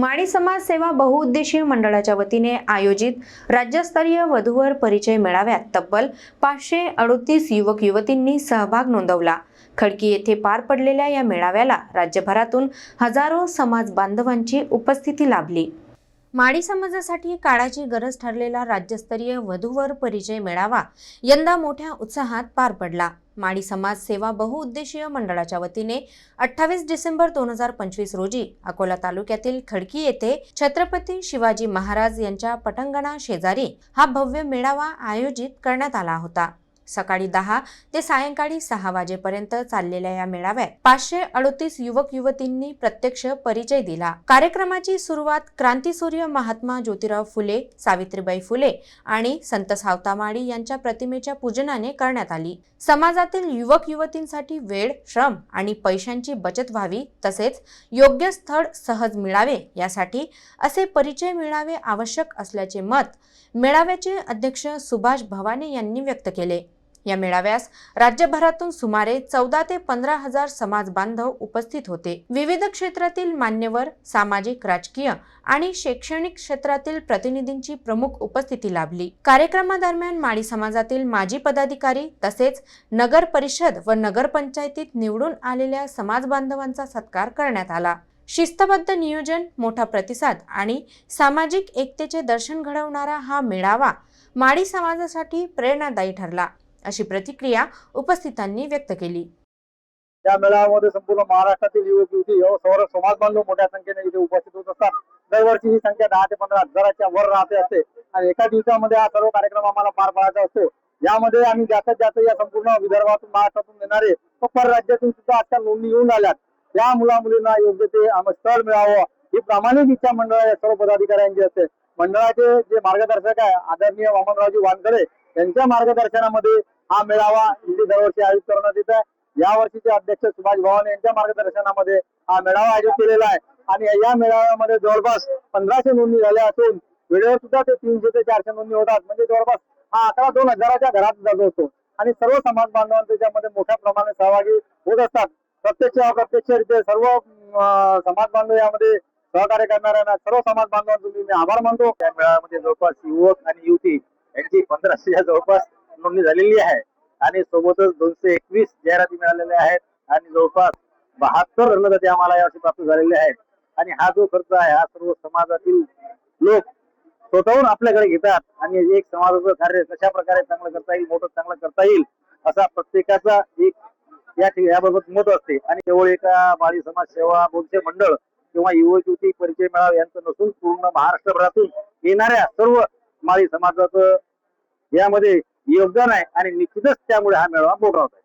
माळी समाज सेवा बहुउद्देशीय मंडळाच्या वतीने आयोजित राज्यस्तरीय वधूवर परिचय मेळाव्यात तब्बल पाचशे अडोतीस युवक युवतींनी सहभाग नोंदवला. खडकी येथे पार पडलेल्या या मेळाव्याला राज्यभरातून हजारो समाज बांधवांची उपस्थिती लाभली. माळी समाजासाठी काळाची गरज ठरलेला राज्यस्तरीय वधूवर परिचय मेळावा यंदा मोठ्या उत्साहात पार पडला. माडी समाज सेवा बहुउद्देशीय मंडळाच्या वतीने अठ्ठावीस डिसेंबर दोन हजार पंचवीस रोजी अकोला तालुक्यातील खडकी येथे छत्रपती शिवाजी महाराज यांच्या पटांगणा शेजारी हा भव्य मेळावा आयोजित करण्यात आला होता. सकाळी दहा ते सायंकाळी सहा वाजेपर्यंत चाललेल्या या मेळाव्यात पाचशे अडोतीस युवक युवतींनी प्रत्यक्ष परिचय दिला. कार्यक्रमाची सुरुवात क्रांतीसूर्य महात्मा ज्योतिराव फुले सावित्रीबाई फुले आणि संत सावतामाळी यांच्या प्रतिमेच्या पूजनाने करण्यात आली. समाजातील युवक युवतींसाठी वेळ श्रम आणि पैशांची बचत व्हावी तसेच योग्य स्थळ सहज मिळावे यासाठी असे परिचय मिळावे आवश्यक असल्याचे मत मेळाव्याचे अध्यक्ष सुभाष भवाने यांनी व्यक्त केले. या मेळाव्यास राज्यभरातून सुमारे चौदा ते पंधरा हजार समाज बांधव उपस्थित होते. विविध क्षेत्रातील मान्यवर सामाजिक राजकीय आणि शैक्षणिक क्षेत्रातील प्रतिनिधींची प्रमुख उपस्थिती लाभली. कार्यक्रमादरम्यान माळी समाजातील माजी पदाधिकारी तसेच नगर परिषद व नगरपंचायतीत निवडून आलेल्या समाज बांधवांचा सत्कार करण्यात आला. शिस्तबद्ध नियोजन मोठा प्रतिसाद आणि सामाजिक एकतेचे दर्शन घडवणारा हा मेळावा माळी समाजासाठी प्रेरणादायी ठरला. अशी प्रतिक्रिया उपस्थितांनी व्यक्त केली. या मेळाव्यामध्ये संपूर्ण महाराष्ट्रातील युवक युवती सौर समाज बांधव मोठ्या संख्येने इथे उपस्थित होत असतात. दरवर्षी ही संख्या दहा ते पंधरा हजाराच्या वर राहते असते. आणि एका दिवसामध्ये हा सर्व कार्यक्रम आम्हाला पार पाडायचा असतो. यामध्ये आम्ही जास्तीत जास्त या संपूर्ण विदर्भातून महाराष्ट्रातून येणारे व परराज्यातून सुद्धा आजकाल नोंदणी येऊन आल्यात. या मुला मुलींना योग्य ते आम- स्थळ मिळावं ही प्रामाणिक इच्छा मंडळ या सर्व पदाधिकाऱ्यांची असते. मंडळाचे जे मार्गदर्शक आहे आदरणीय वामनरावजी वानखडे यांच्या मार्गदर्शनामध्ये हा मेळावा इथे दरवर्षी आयोजित करण्यात येत आहे. या वर्षीचे अध्यक्ष सुभाष भवन यांच्या मार्गदर्शनामध्ये हा मेळावा आयोजित केलेला आहे. आणि या मेळाव्यामध्ये जवळपास पंधराशे नोंदणी झाल्या असून वेळेवर सुद्धा ते तीनशे ते चारशे नोंदणी होतात. म्हणजे जवळपास हा आकडा दोन हजाराच्या घरात जातो असतो आणि सर्व समाज बांधवांचे त्याच्यामध्ये मोठ्या प्रमाणात सहभागी होत असतात. प्रत्यक्ष अप्रत्यक्षरित्या सर्व समाज बांधव यामध्ये सहकार्य करणाऱ्यांना सर्व समाज बांधवांचे मी आभार मानतो. या मेळाव्यामध्ये जवळपास युवक आणि युवती यांची पंधराशेच्या जवळपास नोंदणी झालेली आहे. आणि सोबतच दोनशे एकवीस जाहिराती मिळालेल्या आहेत. आणि जवळपास बहात्तर रणदाते आम्हाला यावर्षी प्राप्त झालेले आहेत. आणि हा जो खर्च आहे हा सर्व समाजातील लोक स्वतःहून आपल्याकडे घेतात. आणि एक समाजाचं कार्य कशा प्रकारे चांगलं करता येईल मोठं चांगलं करता येईल असा प्रत्येकाचा एक या ठिकाणी याबाबत मत असते. आणि केवळ एका माळी समाज सेवा बोधचे मंडळ किंवा युवक परिचय मेळावा यांचं नसून पूर्ण महाराष्ट्रभरातून येणाऱ्या सर्व माळी समाजाचं यामध्ये योगदान आहे आणि निश्चितच त्यामुळे हा मेळावा मोठा होत आहे.